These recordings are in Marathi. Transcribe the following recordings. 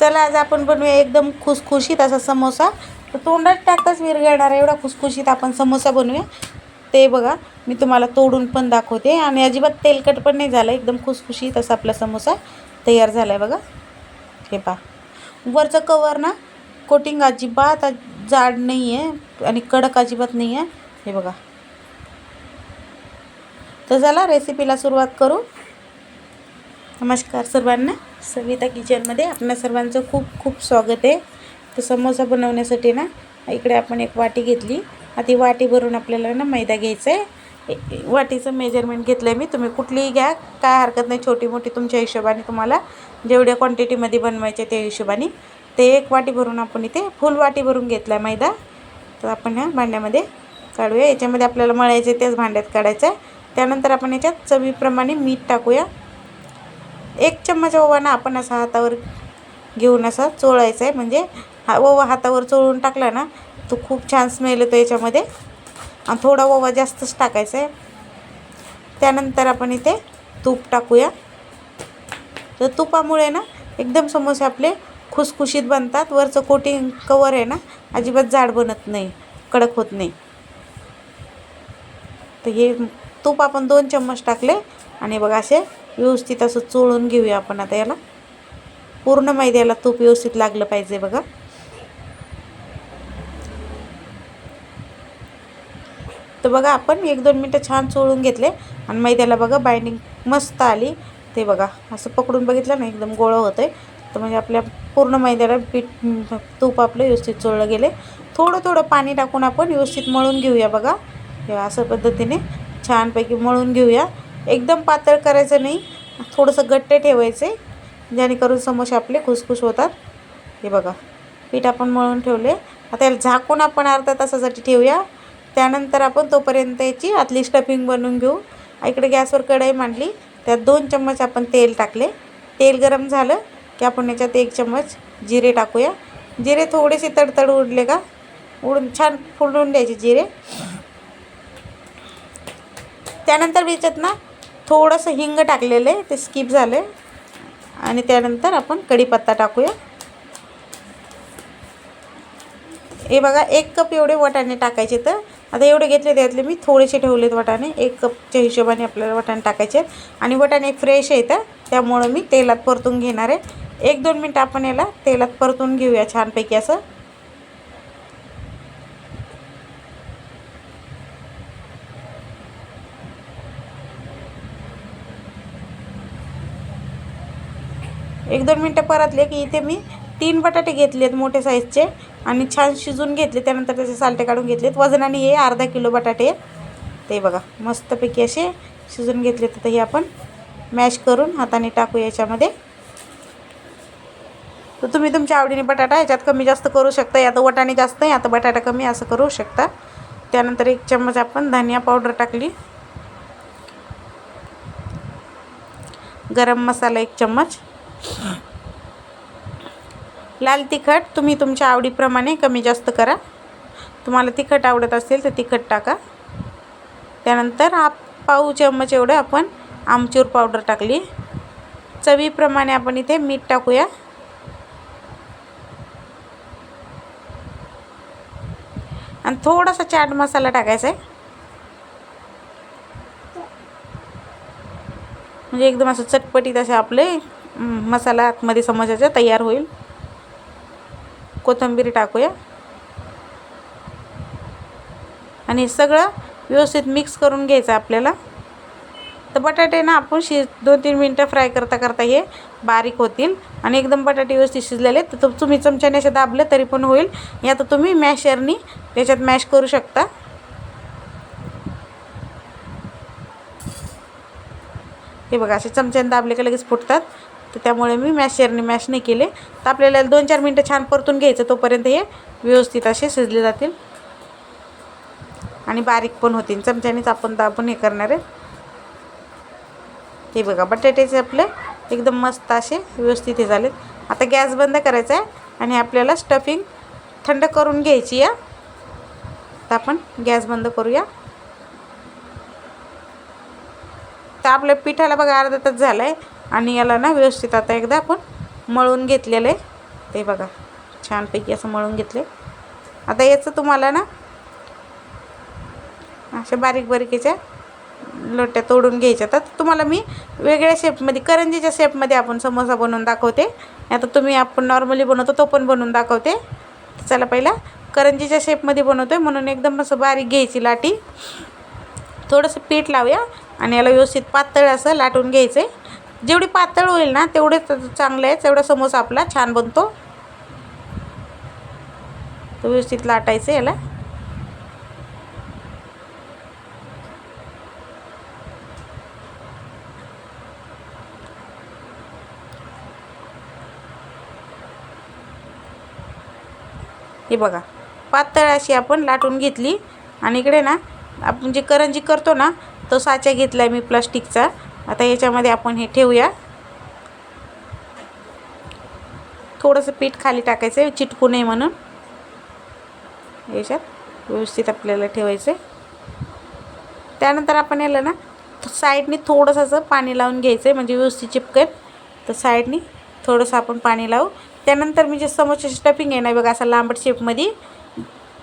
चला आज आपण बनवूया एकदम खुसखुशीत असा समोसा. तर तोंडात टाकताच विरघळणार एवढा खुसखुशीत आपण समोसा बनवूया. ते बघा मी तुम्हाला तोडून पण दाखवते. आणि अजिबात तेलकट पण नाही झालं एकदम खुसखुशीत असा आपला समोसा तयार झाला आहे बघा. हे पहा. वरचं कवर ना कोटिंग अजिबात जाड नाही आहे आणि कडक अजिबात नाही आहे हे बघा. तर चला रेसिपीला सुरुवात करू. नमस्कार सर्वांना. सविता किचनमध्ये आपल्या सर्वांचं खूप खूप स्वागत आहे. तर समोसा बनवण्यासाठी ना इकडे आपण एक वाटी घेतली. ती वाटी भरून आपल्याला ना मैदा घ्यायचा आहे. वाटीचं मेजरमेंट घेतलं आहे मी. तुम्ही कुठलीही घ्या. काय हरकत नाही. छोटी मोठी तुमच्या हिशोबाने तुम्हाला जेवढ्या क्वांटिटीमध्ये बनवायचे त्या हिशोबाने. ते एक वाटी भरून आपण इथे फुल वाटी भरून घेतला आहे मैदा. तर आपण ह्या भांड्यामध्ये काढूया. याच्यामध्ये आपल्याला मळायचे त्याच भांड्यात काढायचं आहे. त्यानंतर आपण याच्यात चवीप्रमाणे मीठ टाकूया. एक चम्मच ओवा ना आपण असा हातावर घेऊन असा चोळायचा आहे म्हणजे हा ओवा हातावर चोळून टाकला ना तो खूप छान स्मेल येतो याच्यामध्ये. आणि थोडा ओवा जास्तच टाकायचा आहे त्यानंतर आपण इथे तूप टाकूया. तर तुपामुळे ना एकदम समोसे आपले खुसखुशीत बनतात. वरचं कोटिंग कवर आहे ना अजिबात जाड बनत नाही कडक होत नाही. तर हे तूप आपण दोन चम्मच टाकले. आणि बघा असे व्यवस्थित असं चोळून घेऊया आपण आता याला. पूर्ण मैद्याला तूप व्यवस्थित लागलं पाहिजे बघा. तर बघा आपण एक दोन मिनटं छान चोळून घेतले आणि मैद्याला बघा बाइंडिंग मस्त आली. ते बघा असं पकडून बघितलं ना एकदम गोळं होतं आहे तर म्हणजे आपल्या पूर्ण मैद्याला पीठ तूप आपलं व्यवस्थित चोळलं गेले थोडं थोडं पाणी टाकून आपण व्यवस्थित मळून घेऊया बघा. हे असं पद्धतीने छानपैकी मळून घेऊया. एकदम पातळ करायचं नाही. थोडंसं घट्ट ठेवायचे. जेणेकरून समोसे आपले खुसखुस होतात. हे बघा पीठ आपण मळून ठेवले. आता याला झाकून आपण अर्धा तासासाठी ठेवूया. त्यानंतर आपण तोपर्यंत याची आतली स्टफिंग बनवून घेऊ. इकडे गॅसवर कढई मांडली. त्यात दोन चम्मच आपण तेल टाकले. तेल गरम झालं की आपण याच्यात एक चम्मच जिरे टाकूया. जिरे थोडेसे तडतड उडले का? उडून छान फुलून द्यायचे जिरे. त्यानंतर याच्यात ना थोडंसं हिंग टाकलेलं आहे ते स्किप झालं. आहे आणि त्यानंतर आपण कढीपत्ता टाकूया. हे बघा एक कप एवढे वटाणे टाकायचे तर आता एवढे घेतले त्यातले मी थोडेसे ठेवलेत वाटाणे. एक कपच्या हिशोबाने आपल्याला वाटाणे टाकायचे आणि वटाणे फ्रेश आहेत त्यामुळं मी तेलात परतून घेणार आहे. एक दोन मिनटं आपण याला तेलात परतून घेऊया छानपैकी असं. एक दोन मिनटं परतले की इथे मी तीन बटाटे घेतलेत मोठे साईजचे आणि छान शिजून घेतले त्यानंतर त्याचे सालटे काढून घेतलेत. वजनाने हे अर्धा किलो बटाटे ते बघा मस्तपैकी असे शिजून घेतले तर हे आपण मॅश करून हाताने टाकू याच्यामध्ये. तर तुम्ही तुमच्या आवडीने बटाटा याच्यात कमी जास्त करू शकता या तर वटाणे जास्त आहे आता बटाटा कमी असं करू शकता. त्यानंतर एक चम्मच आपण धनिया पावडर टाकली. गरम मसाला एक चम्मच. लाल तिखट तुम्ही तुमच्या आवडीप्रमाणे कमी जास्त करा. तुम्हाला तिखट आवडत असेल तर तिखट टाका. त्यानंतर आप पाऊ चम्मच एवढं आपण आमचूर पावडर टाकली. चवीप्रमाणे आपण इथे मीठ टाकूया. आणि थोडासा चाट मसाला टाकायचा आहे. म्हणजे एकदम असं चटपटीत असे आपले मसाला आतमध्ये समोसाचा तयार होईल. कोथिंबीर टाकूया. आणि सगळं व्यवस्थित मिक्स करून घ्यायचं आपल्याला. तर बटाटे ना आपण शि दोन तीन मिनटं फ्राय करता करता हे बारीक होतील. आणि एकदम बटाटे व्यवस्थित शिजलेले तर तुम्ही चमच्याने असे दाबलं तरी पण होईल. या तर तुम्ही मॅशरनी त्याच्यात मॅश करू शकता. हे बघा असे चमच्याने दाबले का लगेच फुटतात. तर त्यामुळे मी मॅशरने मॅश नाही केले. तर आपल्याला दोन चार मिनटं छान परतून घ्यायचं तोपर्यंत हे व्यवस्थित असे शिजले जातील. आणि बारीक पण होतील. चमच्यानेच आपण दाबून हे करणार आहे. हे बघा बटाट्याचे आपले एकदम मस्त असे व्यवस्थित हे झालेत. आता गॅस बंद करायचा आहे आणि आपल्याला स्टफिंग थंड करून घ्यायची या तर आपण गॅस बंद करूया. तर आपल्या पिठाला बघा अर्धा तास झाला आहे आणि याला ना व्यवस्थित आता एकदा आपण मळून घेतलेलं आहे. ते बघा छानपैकी असं मळून घेतले आता याचं तुम्हाला ना अशा बारीक बारीकीच्या लोट्या तोडून घ्यायच्या. तर तुम्हाला मी वेगळ्या शेपमध्ये करंजीच्या शेपमध्ये आपण समोसा बनवून दाखवते. आता तुम्ही आपण नॉर्मली बनवतो तो पण बनवून दाखवते. चला पहिला करंजीच्या शेपमध्ये बनवतो आहे म्हणून एकदम असं बारीक घ्यायची लाटी. थोडंसं पीठ लावूया आणि याला व्यवस्थित पातळ असं लाटून घ्यायचं आहे जेवढी पातळ होईल ना तेवढे चांगलं आहे तेवढा समोसा आपला छान बनतो. तो व्यवस्थित लाटायचं याला. हे बघा पातळ अशी आपण लाटून घेतली. आणि इकडे ना आपण जे करंजी करतो ना तो साचा घेतला आहे मी प्लास्टिकचा. आता याच्यामध्ये आपण हे ठेवूया. थोडंसं पीठ खाली टाकायचं आहे चिटकू नये म्हणून. याच्यात व्यवस्थित आपल्याला ठेवायचं आहे. त्यानंतर आपण याला ना साईडनी थोडंसं असं पाणी लावून घ्यायचं आहे म्हणजे व्यवस्थित चिपकेल. तर साईडनी थोडंसं आपण पाणी लावू. त्यानंतर मी जे समोरची स्टफिंग आहे ना बघा असं लांबट शेपमध्ये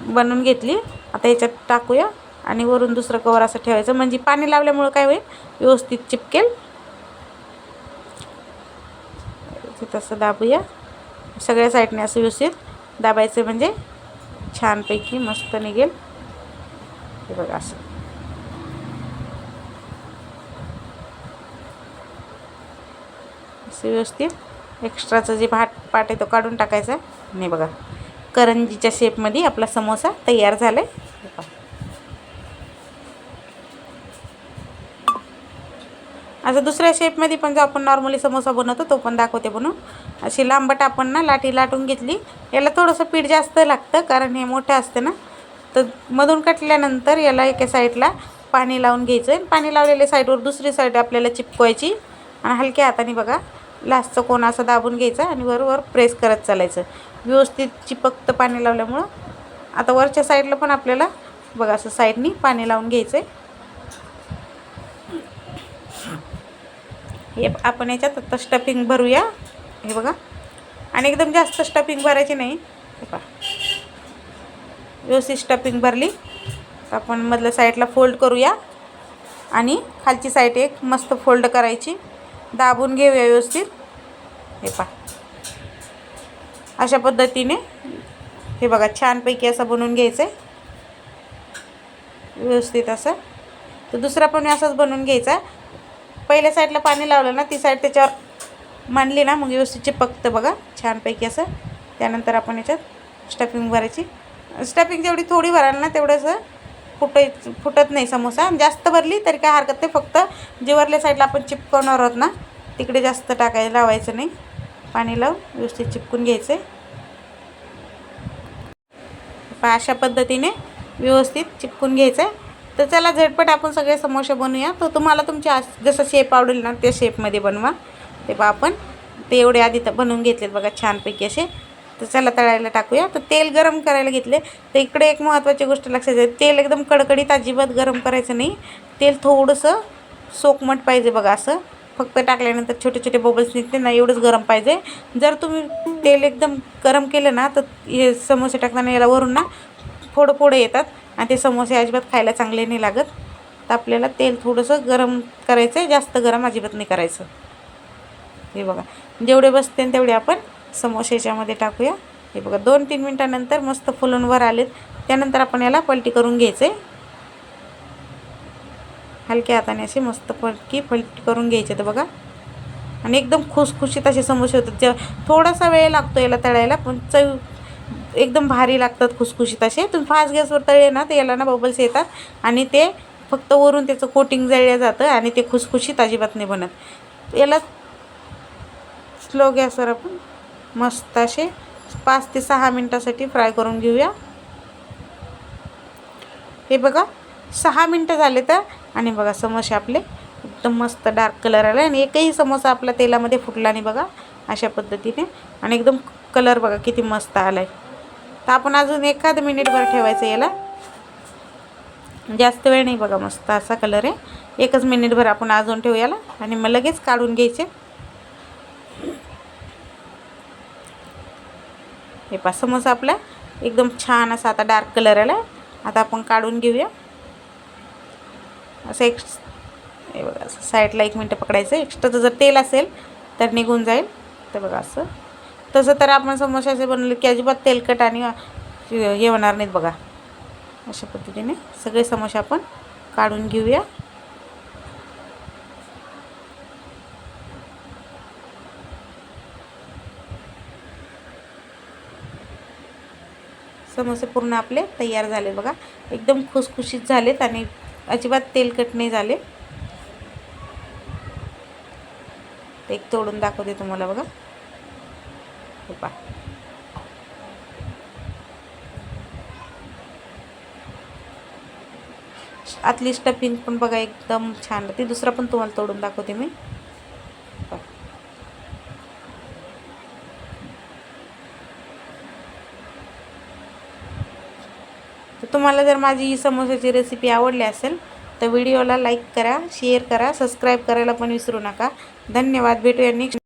बनवून घेतली. आता याच्यात टाकूया. आणि वरून दुसरं कवर असं ठेवायचं. म्हणजे पाणी लावल्यामुळं काय होईल? व्यवस्थित चिपकेल. तसं दाबूया. सगळ्या साईडने असं व्यवस्थित दाबायचं म्हणजे छानपैकी मस्त निघेल. हे बघा असं. असं व्यवस्थित. एक्स्ट्राचं जे भाट पाट आहे तो काढून टाकायचा. नाही बघा. करंजीच्या शेपमध्ये आपला समोसा तयार झाला आहे असं दुसऱ्या शेपमध्ये पण जो आपण नॉर्मली समोसा बनवतो तो पण दाखवते बनवून. अशी लांबट आपण ना लाटी लाटून घेतली. याला थोडंसं पीठ जास्त लागतं कारण हे मोठं असतं ना. तर मधून कटल्यानंतर याला एका साईडला पाणी लावून घ्यायचं आणि पाणी लावलेल्या साईडवर दुसरी साईड आपल्याला चिपकवायची. आणि हलक्या हाताने बघा लास्टचं कोण असं दाबून घ्यायचं आणि वरवर प्रेस करत चालायचं. व्यवस्थित चिपकतं पाणी लावल्यामुळं. आता वरच्या साईडला पण आपल्याला बघा असं साईडनी पाणी लावून घ्यायचं आहे हे आपण याच्यात आता स्टफिंग भरूया. हे बघा. आणि एकदम जास्त स्टफिंग भरायची नाही. हे पहा. व्यवस्थित स्टफिंग भरली. तर आपण मधल्या साईडला फोल्ड करूया. आणि खालची साईड एक मस्त फोल्ड करायची. दाबून घेऊया व्यवस्थित. हे पहा. अशा पद्धतीने. हे बघा छानपैकी असं बनवून घ्यायचं आहे व्यवस्थित असं. तर दुसरा पण असंच बनवून घ्यायचा. पहिल्या साईडला पाणी लावलं ना ती साईड त्याच्यावर मांडली ना मग व्यवस्थित चिपकतं बघा. छानपैकी असं. त्यानंतर आपण याच्यात स्टफिंग भरायची. स्टफिंग जेवढी थोडी भराल ना तेवढंसं फुटाय फुटत नाही समोसा. जास्त भरली तरी काय हरकत नाही. फक्त जिवरल्या साईडला आपण चिपकवणार आहोत ना तिकडे जास्त टाकायला लावायचं नाही. पाणी लावून व्यवस्थित चिपकून घ्यायचं आहे अशा पद्धतीने व्यवस्थित चिपकून घ्यायचं आहे तर चला झटपट आपण सगळे समोसे बनवूया. तर तुम्हाला तुमच्या जसं शेप आवडेल ना त्या शेपमध्ये बनवा. ते बा आपण ते एवढे आधी तर बनवून घेतलेत बघा छानपैकी असे. तर चला तळायला टाकूया. तर तेल गरम करायला घेतले. तर इकडे एक महत्त्वाची गोष्ट लक्षात घ्या तेल एकदम कडकडीत अजिबात गरम करायचं नाही. तेल थोडंसं सोकमट पाहिजे बघा असं. फक्त टाकल्यानंतर छोटे छोटे बबल्स निघते ना एवढंच गरम पाहिजे. जर तुम्ही तेल एकदम गरम केलं ना तर हे समोसे टाकताना याला वरून ना फोडं फोडं येतात. आणि ते समोसे अजिबात खायला चांगले नाही लागत. तर आपल्याला तेल थोडंसं गरम करायचं आहे जास्त गरम अजिबात नाही करायचं. हे बघा जेवढे बसते तेवढे आपण समोसे याच्यामध्ये टाकूया. हे बघा दोन तीन मिनटानंतर मस्त फुलून वर आलेत. त्यानंतर आपण याला पलटी करून घ्यायचं आहे हलक्या हाताने असे मस्त पलटी पलटी करून घ्यायचे तर बघा. आणि एकदम खुसखुशीत असे समोसे होतात. जे थोडासा वेळ लागतो याला तळायला पण चव एकदम भारी लागतात खुसखुशीत असे. तुम्ही फास्ट गॅसवर तळले ना तर याला ना बबल्स येतात आणि ते फक्त वरून त्याचं कोटिंग जळलं जातं आणि ते खुसखुशीत अजिबात नाही बनत. याला स्लो गॅसवर आपण मस्त असे पाच ते सहा मिनटासाठी फ्राय करून घेऊया. हे बघा सहा मिनटं झाले तर आणि बघा समोसे आपले एकदम मस्त डार्क कलर आला आणि एकही समोसा आपला तेलामध्ये फुटला नाही बघा अशा पद्धतीने. आणि एकदम कलर बघा किती मस्त आला आहे तर आपण अजून एखाद मिनिटभर ठेवायचं याला. जास्त वेळ नाही बघा मस्त असा कलर आहे. एकच मिनिटभर आपण अजून ठेवू याला आणि मग लगेच काढून घ्यायचे. हे पा समोसा आपला एकदम छान असा आता डार्क कलर आला आता आपण काढून घेऊया. असं एक हे बघा असं साईडला एक मिनटं पकडायचं. एक्स्ट्राचं जर तेल असेल तर निघून जाईल. तर बघा असं. तसं तर आपण समोसे असे बनवले की अजिबात तेलकट आणि हे होणार नाहीत बघा. अशा पद्धतीने सगळे समोसे आपण काढून घेऊया. समोसे पूर्ण आपले तयार झाले बघा. एकदम खुसखुशीत झालेत आणि अजिबात तेलकट नाही झाले. एक तोडून दाखवते तुम्हाला बघा हे पहा आतली स्टफिंग पण बघा एकदम छान. ती दुसरा पण तुम्हाला तोडून दाखवते मी. तुम्हाला जर माझी ही समोसाची रेसिपी आवडली असेल तर व्हिडिओला लाईक करा शेअर करा सबस्क्राईब करायला पण विसरू नका. धन्यवाद. भेटूया नेक्स्ट